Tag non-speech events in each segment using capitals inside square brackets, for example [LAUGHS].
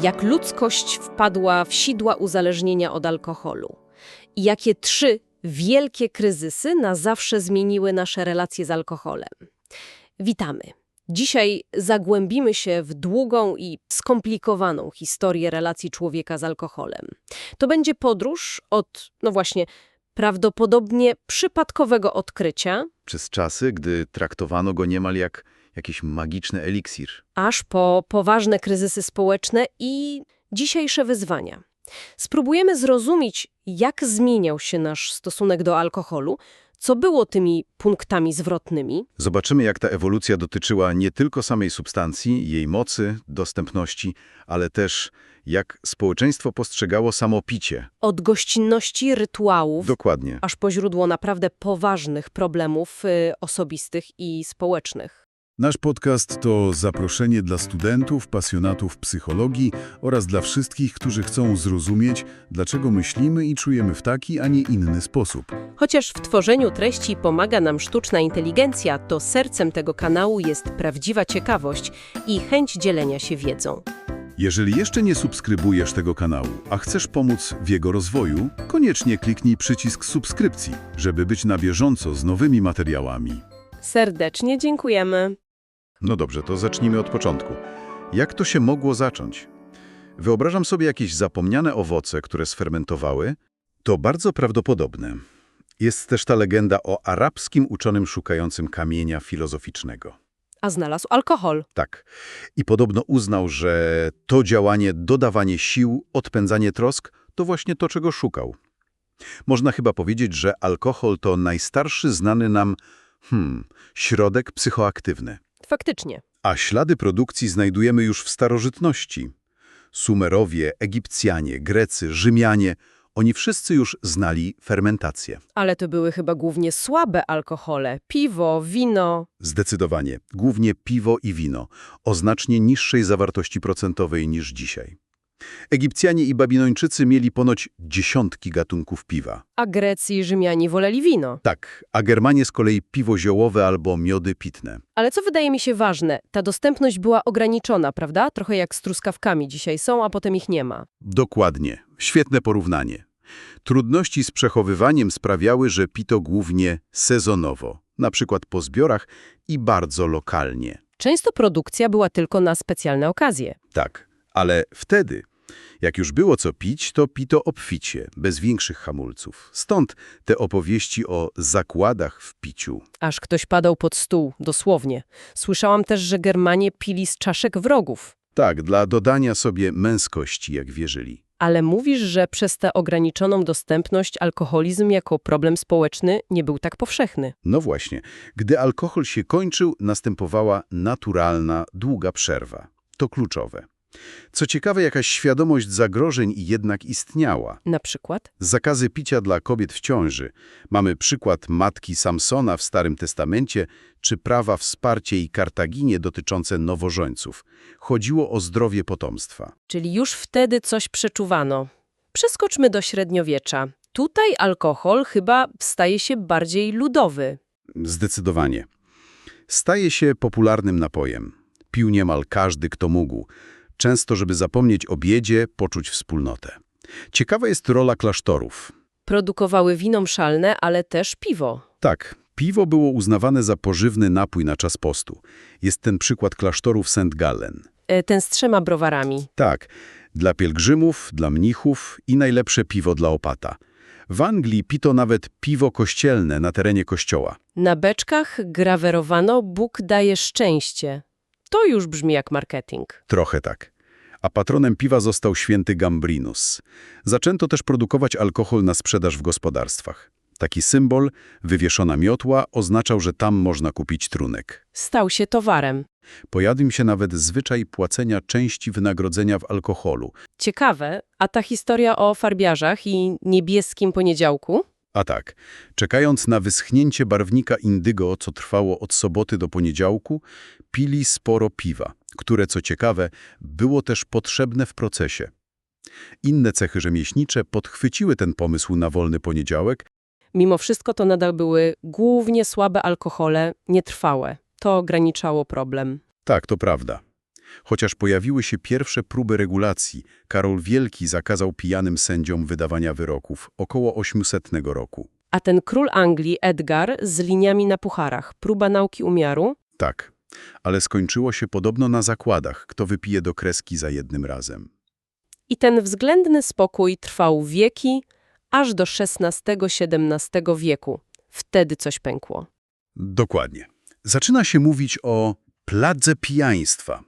jak ludzkość wpadła w sidła uzależnienia od alkoholu i jakie trzy wielkie kryzysy na zawsze zmieniły nasze relacje z alkoholem. Witamy. Dzisiaj zagłębimy się w długą i skomplikowaną historię relacji człowieka z alkoholem. To będzie podróż od, no właśnie, prawdopodobnie przypadkowego odkrycia, przez czasy, gdy traktowano go niemal jak jakiś magiczny eliksir. aż po poważne kryzysy społeczne i dzisiejsze wyzwania. Spróbujemy zrozumieć, jak zmieniał się nasz stosunek do alkoholu, co było tymi punktami zwrotnymi, Zobaczymy, jak ta ewolucja dotyczyła nie tylko samej substancji, jej mocy, dostępności, ale też jak społeczeństwo postrzegało samo picie. od gościnności rytuałów, Dokładnie. aż po źródło naprawdę poważnych problemów y, osobistych i społecznych. Nasz podcast to zaproszenie dla studentów, pasjonatów psychologii oraz dla wszystkich, którzy chcą zrozumieć, dlaczego myślimy i czujemy w taki, a nie inny sposób. Chociaż w tworzeniu treści pomaga nam sztuczna inteligencja, to sercem tego kanału jest prawdziwa ciekawość i chęć dzielenia się wiedzą. Jeżeli jeszcze nie subskrybujesz tego kanału, a chcesz pomóc w jego rozwoju, koniecznie kliknij przycisk subskrypcji, żeby być na bieżąco z nowymi materiałami. Serdecznie dziękujemy. No dobrze, to zacznijmy od początku. Jak to się mogło zacząć? Wyobrażam sobie jakieś zapomniane owoce, które sfermentowały. To bardzo prawdopodobne. Jest też ta legenda o arabskim uczonym szukającym kamienia filozoficznego. A znalazł alkohol. Tak. I podobno uznał, że to działanie, dodawanie sił, odpędzanie trosk to właśnie to, czego szukał. Można chyba powiedzieć, że alkohol to najstarszy znany nam hmm, środek psychoaktywny. Faktycznie. A ślady produkcji znajdujemy już w starożytności. Sumerowie, Egipcjanie, Grecy, Rzymianie, oni wszyscy już znali fermentację. Ale to były chyba głównie słabe alkohole. Piwo, wino. Zdecydowanie, głównie piwo i wino, o znacznie niższej zawartości procentowej niż dzisiaj. Egipcjanie i Babilończycy mieli ponoć dziesiątki gatunków piwa. A Grecy i Rzymianie woleli wino. Tak, a Germanie z kolei piwo ziołowe albo miody pitne. Ale co wydaje mi się ważne, ta dostępność była ograniczona, prawda? Trochę jak z truskawkami dzisiaj są, a potem ich nie ma. Dokładnie, świetne porównanie. Trudności z przechowywaniem sprawiały, że pito głównie sezonowo, na przykład po zbiorach i bardzo lokalnie. Często produkcja była tylko na specjalne okazje. Tak, ale wtedy, jak już było co pić, to pito obficie, bez większych hamulców. Stąd te opowieści o zakładach w piciu. Aż ktoś padał pod stół, dosłownie. Słyszałam też, że Germanie pili z czaszek wrogów. Tak, dla dodania sobie męskości, jak wierzyli. Ale mówisz, że przez tę ograniczoną dostępność alkoholizm jako problem społeczny nie był tak powszechny. No właśnie, gdy alkohol się kończył, następowała naturalna, długa przerwa. To kluczowe. Co ciekawe, jakaś świadomość zagrożeń jednak istniała. Na przykład? Zakazy picia dla kobiet w ciąży. Mamy przykład matki Samsona w Starym Testamencie, czy prawa wsparcie i Kartaginie dotyczące nowożeńców. Chodziło o zdrowie potomstwa. Czyli już wtedy coś przeczuwano. Przeskoczmy do średniowiecza. Tutaj alkohol chyba staje się bardziej ludowy. Zdecydowanie. Staje się popularnym napojem. Pił niemal każdy, kto mógł. Często, żeby zapomnieć o biedzie, poczuć wspólnotę. Ciekawa jest rola klasztorów. Produkowały wino mszalne, ale też piwo. Tak, piwo było uznawane za pożywny napój na czas postu. Jest ten przykład klasztorów St. Gallen. E, ten z trzema browarami. Tak, dla pielgrzymów, dla mnichów i najlepsze piwo dla opata. W Anglii pito nawet piwo kościelne na terenie kościoła. Na beczkach grawerowano Bóg daje szczęście. To już brzmi jak marketing. Trochę tak. A patronem piwa został święty Gambrinus. Zaczęto też produkować alkohol na sprzedaż w gospodarstwach. Taki symbol, wywieszona miotła, oznaczał, że tam można kupić trunek. Stał się towarem. Pojawił się nawet zwyczaj płacenia części wynagrodzenia w alkoholu. Ciekawe, a ta historia o farbiarzach i niebieskim poniedziałku? A tak, czekając na wyschnięcie barwnika indygo, co trwało od soboty do poniedziałku, pili sporo piwa, które, co ciekawe, było też potrzebne w procesie. Inne cechy rzemieślnicze podchwyciły ten pomysł na wolny poniedziałek, Mimo wszystko to nadal były głównie słabe alkohole, nietrwałe. To ograniczało problem. Tak, to prawda. Chociaż pojawiły się pierwsze próby regulacji, Karol Wielki zakazał pijanym sędziom wydawania wyroków około 800 roku. A ten król Anglii, Edgar, z liniami na pucharach, próba nauki umiaru? Tak, ale skończyło się podobno na zakładach, kto wypije do kreski za jednym razem. I ten względny spokój trwał wieki, aż do XVI-XVII wieku. Wtedy coś pękło. Dokładnie. Zaczyna się mówić o pladze pijaństwa.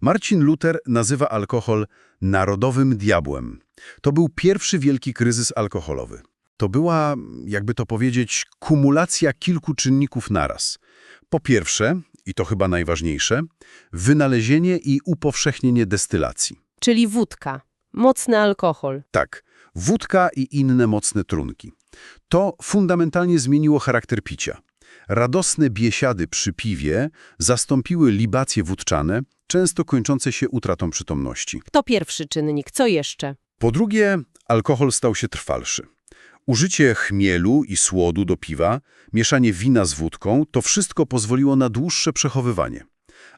Marcin Luther nazywa alkohol narodowym diabłem. To był pierwszy wielki kryzys alkoholowy. To była, jakby to powiedzieć, kumulacja kilku czynników naraz. Po pierwsze, i to chyba najważniejsze, wynalezienie i upowszechnienie destylacji. Czyli wódka, mocny alkohol. Tak, wódka i inne mocne trunki. To fundamentalnie zmieniło charakter picia. Radosne biesiady przy piwie zastąpiły libacje wódczane, często kończące się utratą przytomności. To pierwszy czynnik. Co jeszcze? Po drugie, alkohol stał się trwalszy. Użycie chmielu i słodu do piwa, mieszanie wina z wódką, to wszystko pozwoliło na dłuższe przechowywanie.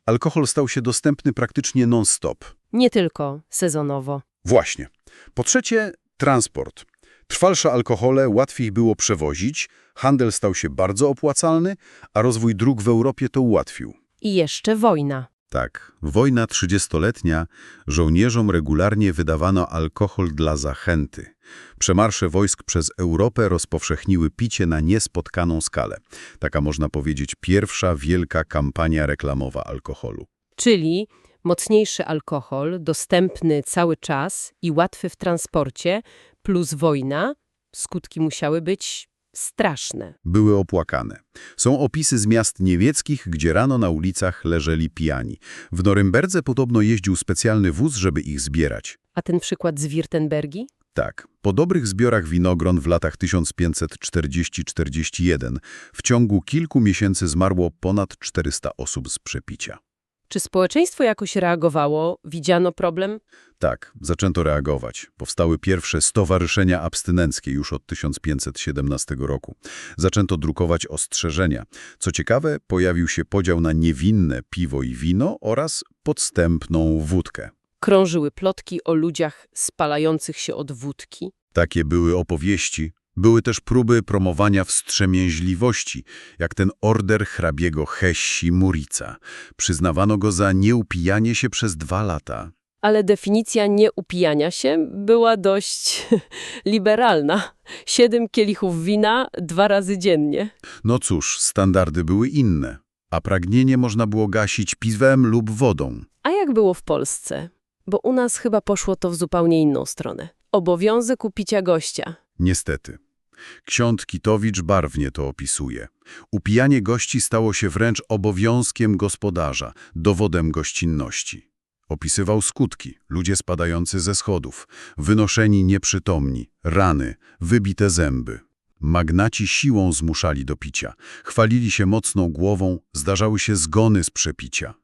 Alkohol stał się dostępny praktycznie non-stop. Nie tylko sezonowo. Właśnie. Po trzecie, transport. Trwalsze alkohole łatwiej było przewozić, handel stał się bardzo opłacalny, a rozwój dróg w Europie to ułatwił. I jeszcze wojna. Tak, wojna trzydziestoletnia, żołnierzom regularnie wydawano alkohol dla zachęty. Przemarsze wojsk przez Europę rozpowszechniły picie na niespotkaną skalę. Taka można powiedzieć pierwsza wielka kampania reklamowa alkoholu. Czyli mocniejszy alkohol, dostępny cały czas i łatwy w transporcie, plus wojna, skutki musiały być straszne. Były opłakane. Są opisy z miast niemieckich, gdzie rano na ulicach leżeli pijani. W Norymberdze podobno jeździł specjalny wóz, żeby ich zbierać. A ten przykład z Wirtembergi? Tak, po dobrych zbiorach winogron w latach 1540-41 w ciągu kilku miesięcy zmarło ponad 400 osób z przepicia. Czy społeczeństwo jakoś reagowało? Widziano problem? Tak, zaczęto reagować. Powstały pierwsze stowarzyszenia abstynenckie już od 1517 roku. Zaczęto drukować ostrzeżenia. Co ciekawe, pojawił się podział na niewinne piwo i wino oraz podstępną wódkę. Krążyły plotki o ludziach spalających się od wódki. Takie były opowieści. Były też próby promowania wstrzemięźliwości, jak ten order hrabiego Hessi Murica. Przyznawano go za nieupijanie się przez dwa lata. Ale definicja nieupijania się była dość [LAUGHS] liberalna. Siedem kielichów wina dwa razy dziennie. No cóż, standardy były inne, a pragnienie można było gasić piwem lub wodą. A jak było w Polsce? Bo u nas chyba poszło to w zupełnie inną stronę. Obowiązek upicia gościa. Niestety. Ksiądz Kitowicz barwnie to opisuje. Upijanie gości stało się wręcz obowiązkiem gospodarza, dowodem gościnności. Opisywał skutki, ludzie spadający ze schodów, wynoszeni nieprzytomni, rany, wybite zęby. Magnaci siłą zmuszali do picia, chwalili się mocną głową, zdarzały się zgony z przepicia.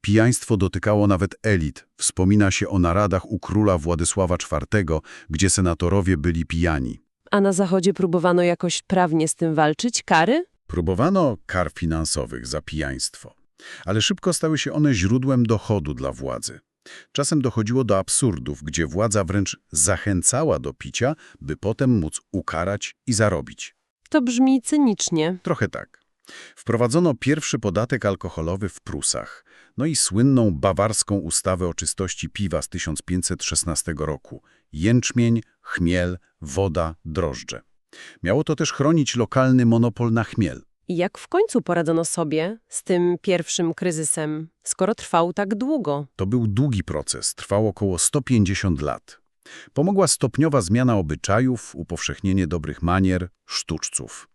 Pijaństwo dotykało nawet elit. Wspomina się o naradach u króla Władysława IV, gdzie senatorowie byli pijani. A na Zachodzie próbowano jakoś prawnie z tym walczyć? Kary? Próbowano kar finansowych za pijaństwo, ale szybko stały się one źródłem dochodu dla władzy. Czasem dochodziło do absurdów, gdzie władza wręcz zachęcała do picia, by potem móc ukarać i zarobić. To brzmi cynicznie. Trochę tak. Wprowadzono pierwszy podatek alkoholowy w Prusach, no i słynną bawarską ustawę o czystości piwa z 1516 roku. Jęczmień, chmiel, woda, drożdże. Miało to też chronić lokalny monopol na chmiel. I jak w końcu poradzono sobie z tym pierwszym kryzysem, skoro trwał tak długo? To był długi proces, trwał około 150 lat. Pomogła stopniowa zmiana obyczajów, upowszechnienie dobrych manier, sztuczców.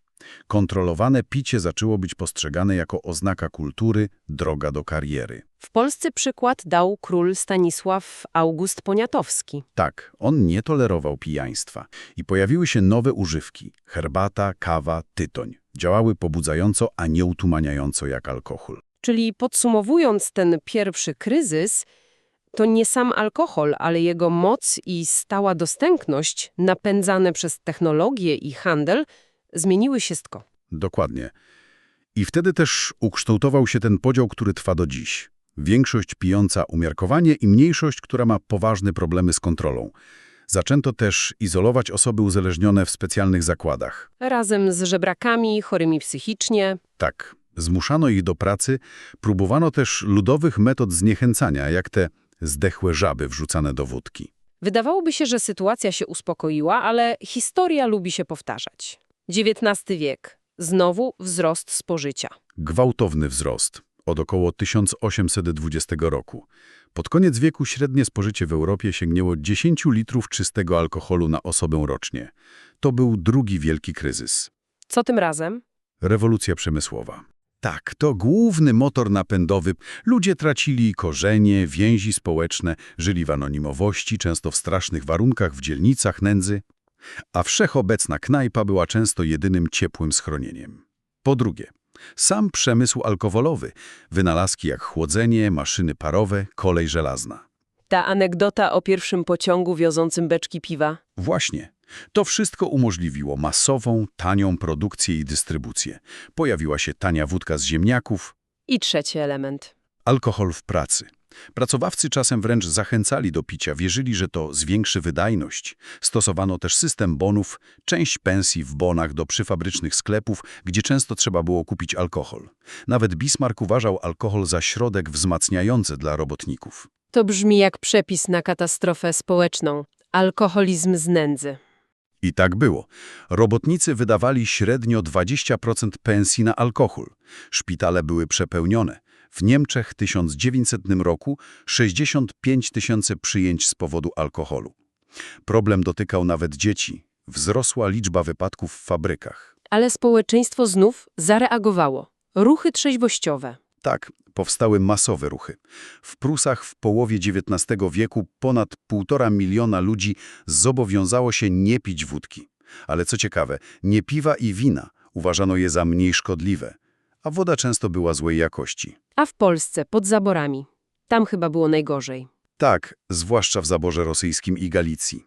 Kontrolowane picie zaczęło być postrzegane jako oznaka kultury, droga do kariery. W Polsce przykład dał król Stanisław August Poniatowski. Tak, on nie tolerował pijaństwa i pojawiły się nowe używki – herbata, kawa, tytoń. Działały pobudzająco, a nie utumaniająco jak alkohol. Czyli podsumowując ten pierwszy kryzys, to nie sam alkohol, ale jego moc i stała dostępność, napędzane przez technologię i handel, zmieniły wszystko. Dokładnie. I wtedy też ukształtował się ten podział, który trwa do dziś. Większość pijąca umiarkowanie i mniejszość, która ma poważne problemy z kontrolą. Zaczęto też izolować osoby uzależnione w specjalnych zakładach. Razem z żebrakami, chorymi psychicznie. Tak, zmuszano ich do pracy, próbowano też ludowych metod zniechęcania, jak te zdechłe żaby wrzucane do wódki. Wydawałoby się, że sytuacja się uspokoiła, ale historia lubi się powtarzać. XIX wiek. Znowu wzrost spożycia. Gwałtowny wzrost od około 1820 roku. Pod koniec wieku średnie spożycie w Europie sięgnęło 10 litrów czystego alkoholu na osobę rocznie. To był drugi wielki kryzys. Co tym razem? Rewolucja przemysłowa. Tak, to główny motor napędowy. Ludzie tracili korzenie, więzi społeczne, żyli w anonimowości, często w strasznych warunkach, w dzielnicach nędzy. A wszechobecna knajpa była często jedynym ciepłym schronieniem. Po drugie, sam przemysł alkoholowy, wynalazki jak chłodzenie, maszyny parowe, kolej żelazna. Ta anegdota o pierwszym pociągu wiozącym beczki piwa. Właśnie. To wszystko umożliwiło masową, tanią produkcję i dystrybucję. Pojawiła się tania wódka z ziemniaków, I trzeci element. alkohol w pracy. Pracowawcy czasem wręcz zachęcali do picia, wierzyli, że to zwiększy wydajność. Stosowano też system bonów, część pensji w bonach do przyfabrycznych sklepów, gdzie często trzeba było kupić alkohol. Nawet Bismarck uważał alkohol za środek wzmacniający dla robotników. To brzmi jak przepis na katastrofę społeczną. Alkoholizm z nędzy. I tak było. Robotnicy wydawali średnio 20% pensji na alkohol. Szpitale były przepełnione. W Niemczech w 1900 roku 65 tysięcy przyjęć z powodu alkoholu. Problem dotykał nawet dzieci. Wzrosła liczba wypadków w fabrykach. Ale społeczeństwo znów zareagowało. Ruchy trzeźwościowe. Tak, powstały masowe ruchy. W Prusach w połowie XIX wieku ponad półtora miliona ludzi zobowiązało się nie pić wódki. Ale co ciekawe, nie piwa i wina. Uważano je za mniej szkodliwe, a woda często była złej jakości. A w Polsce, pod zaborami. Tam chyba było najgorzej. Tak, zwłaszcza w zaborze rosyjskim i Galicji.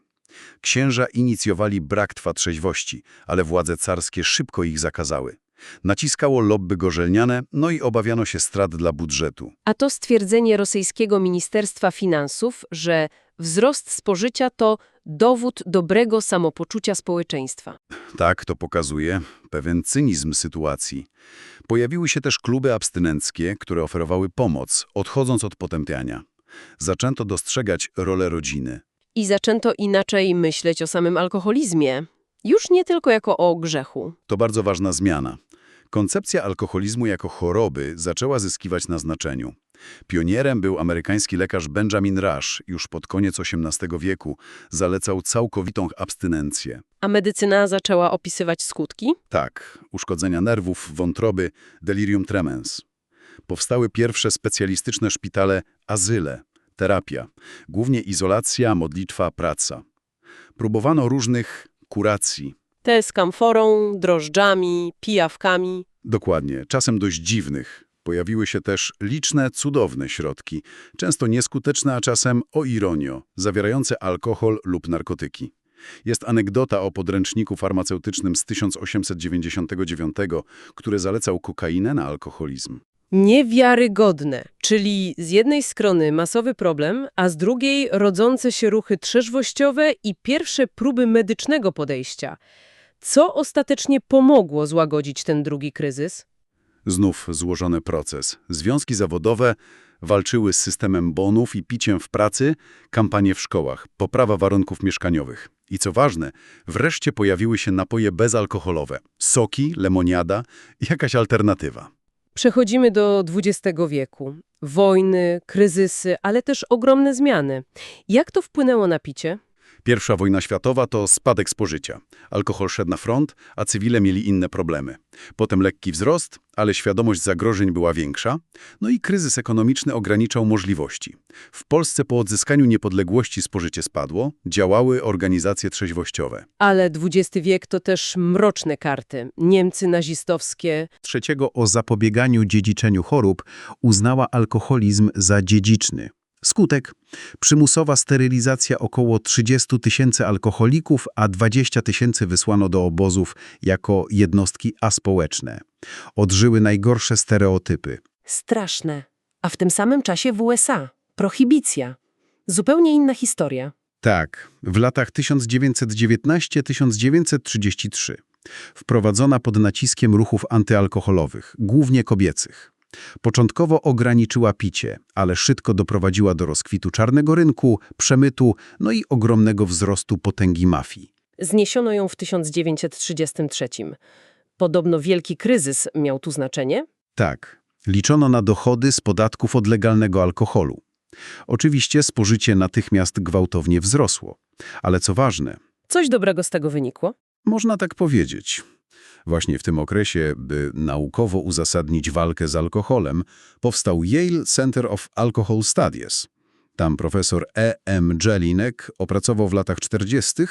Księża inicjowali brak trzeźwości, ale władze carskie szybko ich zakazały. Naciskało lobby gorzelniane, no i obawiano się strat dla budżetu. A to stwierdzenie rosyjskiego Ministerstwa Finansów, że wzrost spożycia to dowód dobrego samopoczucia społeczeństwa. Tak, to pokazuje pewien cynizm sytuacji. Pojawiły się też kluby abstynenckie, które oferowały pomoc, odchodząc od potępiania. Zaczęto dostrzegać rolę rodziny. I zaczęto inaczej myśleć o samym alkoholizmie. Już nie tylko jako o grzechu. To bardzo ważna zmiana. Koncepcja alkoholizmu jako choroby zaczęła zyskiwać na znaczeniu. Pionierem był amerykański lekarz Benjamin Rush, już pod koniec XVIII wieku zalecał całkowitą abstynencję. A medycyna zaczęła opisywać skutki? Tak, uszkodzenia nerwów, wątroby, delirium tremens. Powstały pierwsze specjalistyczne szpitale, azyle, terapia, głównie izolacja, modlitwa, praca. Próbowano różnych kuracji, Te z kamforą, drożdżami, pijawkami. Dokładnie, czasem dość dziwnych. Pojawiły się też liczne, cudowne środki, często nieskuteczne, a czasem, o ironio, zawierające alkohol lub narkotyki. Jest anegdota o podręczniku farmaceutycznym z 1899, który zalecał kokainę na alkoholizm. Niewiarygodne, czyli z jednej strony masowy problem, a z drugiej rodzące się ruchy trzeźwościowe i pierwsze próby medycznego podejścia. Co ostatecznie pomogło złagodzić ten drugi kryzys? Znów złożony proces. Związki zawodowe walczyły z systemem bonów i piciem w pracy, kampanie w szkołach, poprawa warunków mieszkaniowych. I co ważne, wreszcie pojawiły się napoje bezalkoholowe. Soki, lemoniada jakaś alternatywa. Przechodzimy do XX wieku. Wojny, kryzysy, ale też ogromne zmiany. Jak to wpłynęło na picie? Pierwsza wojna światowa to spadek spożycia. Alkohol szedł na front, a cywile mieli inne problemy. Potem lekki wzrost, ale świadomość zagrożeń była większa. No i kryzys ekonomiczny ograniczał możliwości. W Polsce po odzyskaniu niepodległości spożycie spadło, działały organizacje trzeźwościowe. Ale XX wiek to też mroczne karty. Niemcy nazistowskie, trzeciego o zapobieganiu dziedziczeniu chorób uznała alkoholizm za dziedziczny. Skutek – przymusowa sterylizacja około 30 tysięcy alkoholików, a 20 tysięcy wysłano do obozów jako jednostki aspołeczne. Odżyły najgorsze stereotypy. straszne. A w tym samym czasie w USA prohibicja. Zupełnie inna historia. Tak, w latach 1919-1933 wprowadzona pod naciskiem ruchów antyalkoholowych, głównie kobiecych. Początkowo ograniczyła picie, ale szybko doprowadziła do rozkwitu czarnego rynku, przemytu, no i ogromnego wzrostu potęgi mafii. Zniesiono ją w 1933. Podobno wielki kryzys miał tu znaczenie? Tak, liczono na dochody z podatków od legalnego alkoholu. Oczywiście spożycie natychmiast gwałtownie wzrosło. Ale co ważne, Coś dobrego z tego wynikło? Można tak powiedzieć. Właśnie w tym okresie, by naukowo uzasadnić walkę z alkoholem, powstał Yale Center of Alcohol Studies. Tam profesor E. M. Jelinek opracował w latach 40.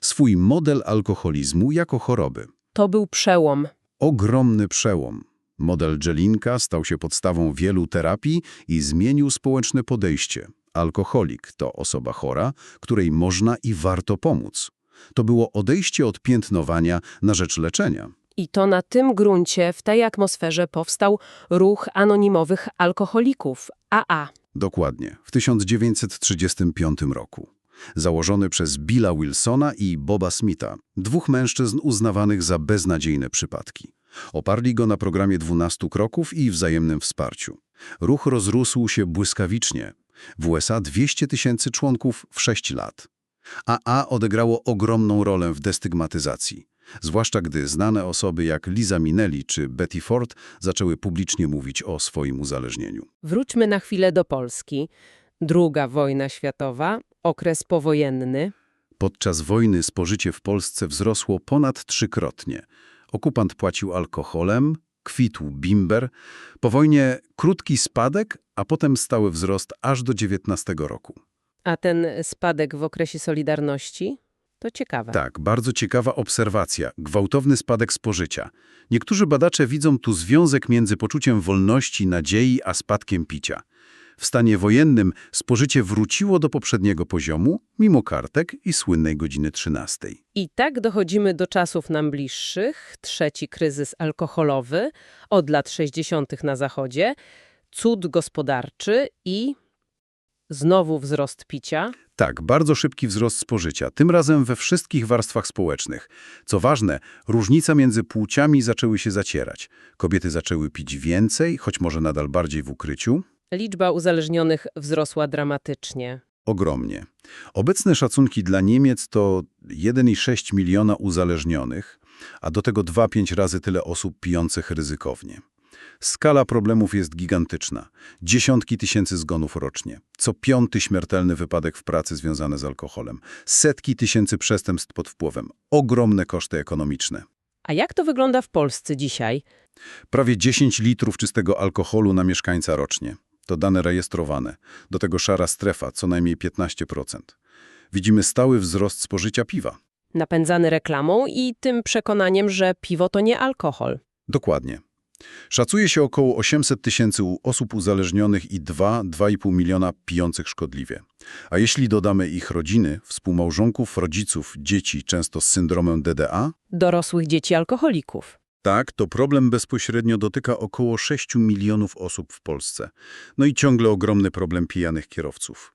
swój model alkoholizmu jako choroby. To był przełom. Ogromny przełom. Model Jelinka stał się podstawą wielu terapii i zmienił społeczne podejście. Alkoholik to osoba chora, której można i warto pomóc. To było odejście od piętnowania na rzecz leczenia. I to na tym gruncie, w tej atmosferze powstał ruch anonimowych alkoholików, AA. Dokładnie, w 1935 roku. Założony przez Billa Wilsona i Boba Smitha, dwóch mężczyzn uznawanych za beznadziejne przypadki. Oparli go na programie 12 kroków i wzajemnym wsparciu. Ruch rozrósł się błyskawicznie. W USA 200 tysięcy członków w 6 lat. AA odegrało ogromną rolę w destygmatyzacji, zwłaszcza gdy znane osoby jak Liza Minnelli czy Betty Ford zaczęły publicznie mówić o swoim uzależnieniu. Wróćmy na chwilę do Polski. Druga wojna światowa, okres powojenny. Podczas wojny spożycie w Polsce wzrosło ponad trzykrotnie. Okupant płacił alkoholem, kwitł bimber. Po wojnie krótki spadek, a potem stały wzrost aż do 19 roku. A ten spadek w okresie Solidarności? To ciekawe. Tak, bardzo ciekawa obserwacja. Gwałtowny spadek spożycia. Niektórzy badacze widzą tu związek między poczuciem wolności, nadziei, a spadkiem picia. W stanie wojennym spożycie wróciło do poprzedniego poziomu, mimo kartek i słynnej godziny 13. I tak dochodzimy do czasów nam bliższych. Trzeci kryzys alkoholowy od lat 60. na Zachodzie, cud gospodarczy i znowu wzrost picia. Tak, bardzo szybki wzrost spożycia, tym razem we wszystkich warstwach społecznych. Co ważne, różnica między płciami zaczęły się zacierać. Kobiety zaczęły pić więcej, choć może nadal bardziej w ukryciu. Liczba uzależnionych wzrosła dramatycznie. Ogromnie. Obecne szacunki dla Niemiec to 1,6 miliona uzależnionych, a do tego 2-5 razy tyle osób pijących ryzykownie. Skala problemów jest gigantyczna. Dziesiątki tysięcy zgonów rocznie. Co piąty śmiertelny wypadek w pracy związany z alkoholem. Setki tysięcy przestępstw pod wpływem. Ogromne koszty ekonomiczne. A jak to wygląda w Polsce dzisiaj? Prawie 10 litrów czystego alkoholu na mieszkańca rocznie. To dane rejestrowane. Do tego szara strefa, co najmniej 15%. Widzimy stały wzrost spożycia piwa. Napędzany reklamą i tym przekonaniem, że piwo to nie alkohol. Dokładnie. Szacuje się około 800 tysięcy osób uzależnionych i 2-2,5 miliona pijących szkodliwie. A jeśli dodamy ich rodziny, współmałżonków, rodziców, dzieci, często z syndromem DDA, Dorosłych dzieci alkoholików. tak, to problem bezpośrednio dotyka około 6 milionów osób w Polsce. No i ciągle ogromny problem pijanych kierowców.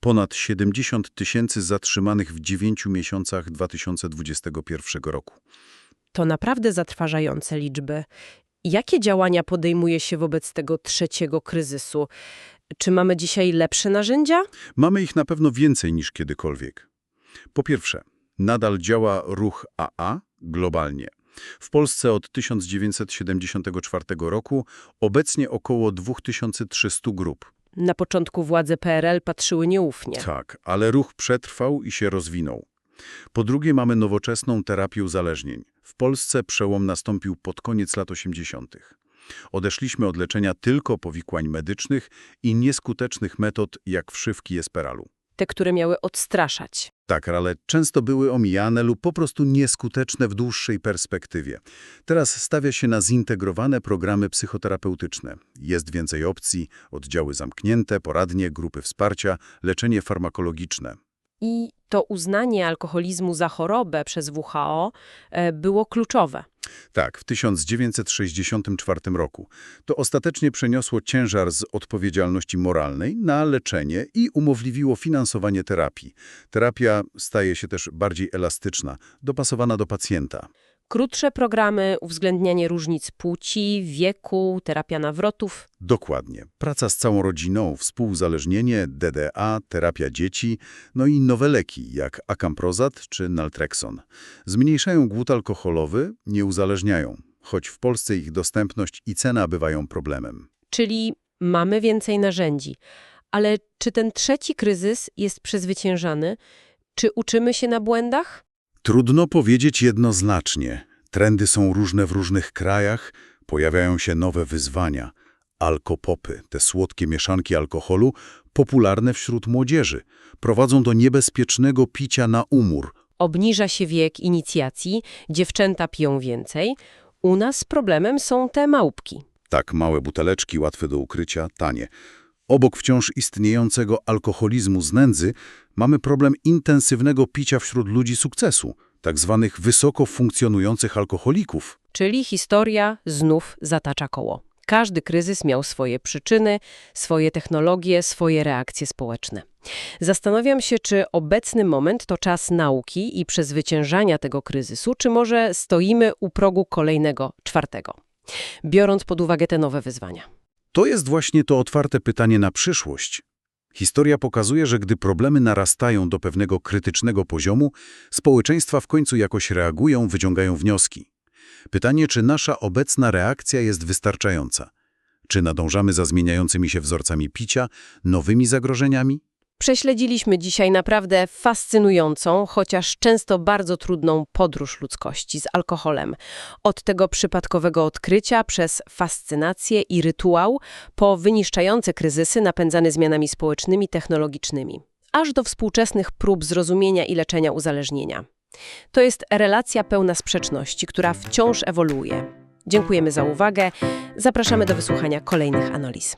Ponad 70 tysięcy zatrzymanych w 9 miesiącach 2021 roku. To naprawdę zatrważające liczby. Jakie działania podejmuje się wobec tego trzeciego kryzysu? Czy mamy dzisiaj lepsze narzędzia? Mamy ich na pewno więcej niż kiedykolwiek. Po pierwsze, nadal działa ruch AA globalnie. W Polsce od 1974 roku obecnie około 2300 grup. Na początku władze PRL patrzyły nieufnie. Tak, ale ruch przetrwał i się rozwinął. Po drugie, mamy nowoczesną terapię uzależnień. W Polsce przełom nastąpił pod koniec lat 80. Odeszliśmy od leczenia tylko powikłań medycznych i nieskutecznych metod jak wszywki esperalu. Te, które miały odstraszać. Tak, ale często były omijane lub po prostu nieskuteczne w dłuższej perspektywie. Teraz stawia się na zintegrowane programy psychoterapeutyczne. Jest więcej opcji, oddziały zamknięte, poradnie, grupy wsparcia, leczenie farmakologiczne. I to uznanie alkoholizmu za chorobę przez WHO e, było kluczowe. Tak, w 1964 roku. To ostatecznie przeniosło ciężar z odpowiedzialności moralnej na leczenie i umożliwiło finansowanie terapii. Terapia staje się też bardziej elastyczna, dopasowana do pacjenta. Krótsze programy, uwzględnianie różnic płci, wieku, terapia nawrotów. Dokładnie. Praca z całą rodziną, współuzależnienie, DDA, terapia dzieci, no i nowe leki jak akamprozat czy naltrexon. Zmniejszają głód alkoholowy, nie uzależniają, choć w Polsce ich dostępność i cena bywają problemem. Czyli mamy więcej narzędzi. Ale czy ten trzeci kryzys jest przezwyciężany? Czy uczymy się na błędach? Trudno powiedzieć jednoznacznie. Trendy są różne w różnych krajach, pojawiają się nowe wyzwania. Alkopopy, te słodkie mieszanki alkoholu, popularne wśród młodzieży, prowadzą do niebezpiecznego picia na umór. Obniża się wiek inicjacji, dziewczęta piją więcej. U nas problemem są te małpki. Tak, małe buteleczki, łatwe do ukrycia, tanie. Obok wciąż istniejącego alkoholizmu z nędzy mamy problem intensywnego picia wśród ludzi sukcesu, tak zwanych wysoko funkcjonujących alkoholików. Czyli historia znów zatacza koło. Każdy kryzys miał swoje przyczyny, swoje technologie, swoje reakcje społeczne. Zastanawiam się, czy obecny moment to czas nauki i przezwyciężania tego kryzysu, czy może stoimy u progu kolejnego, czwartego, biorąc pod uwagę te nowe wyzwania. To jest właśnie to otwarte pytanie na przyszłość. Historia pokazuje, że gdy problemy narastają do pewnego krytycznego poziomu, społeczeństwa w końcu jakoś reagują, wyciągają wnioski. Pytanie, czy nasza obecna reakcja jest wystarczająca? Czy nadążamy za zmieniającymi się wzorcami picia, nowymi zagrożeniami? Prześledziliśmy dzisiaj naprawdę fascynującą, chociaż często bardzo trudną podróż ludzkości z alkoholem. Od tego przypadkowego odkrycia przez fascynację i rytuał, po wyniszczające kryzysy napędzane zmianami społecznymi, technologicznymi, aż do współczesnych prób zrozumienia i leczenia uzależnienia. To jest relacja pełna sprzeczności, która wciąż ewoluuje. Dziękujemy za uwagę. Zapraszamy do wysłuchania kolejnych analiz.